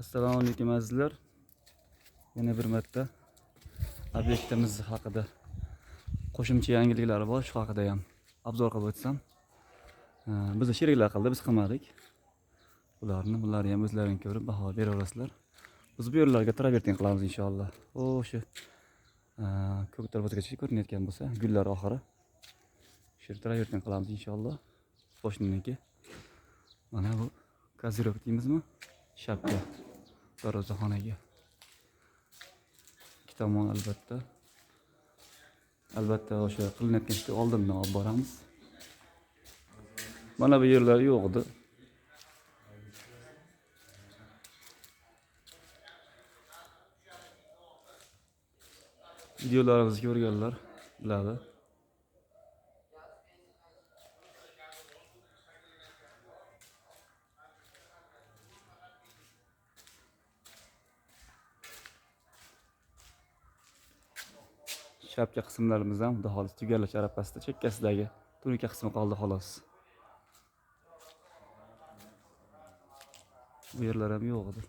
assalomu alaykum azizlar. Yana bir marta obyektimiz haqida qo'shimcha yangiliklar bor. Shu haqida ham obzor qilib o'tsam Ee, bizni sheriklar qildi biz qilmadik. Ularni bular ham o'zlaring ko'rib baho beraverasizlar. Biz bu yerlarga travertin qilamiz inshaalloh. O'sha ee, ko'k darvozagacha ko'rinayotgan bo'lsa gullar oxiri. Shu yerda travertin qilamiz inshaalloh. Qo'shniniki mana bu kozirok deymizmi shapka darvozaxonaga ikki tomon albatta albatta o'sha qilinayotgan ishni oldindan olib boramiz mana bu yerlar yo'q edi videolarimizni ko'rganlar biladi shapka qismlarimiz ham xudo xohlasa tugalash arafasida chekkasidagi tunika qismi qoldi xolos bu yerlar ham yo'q edi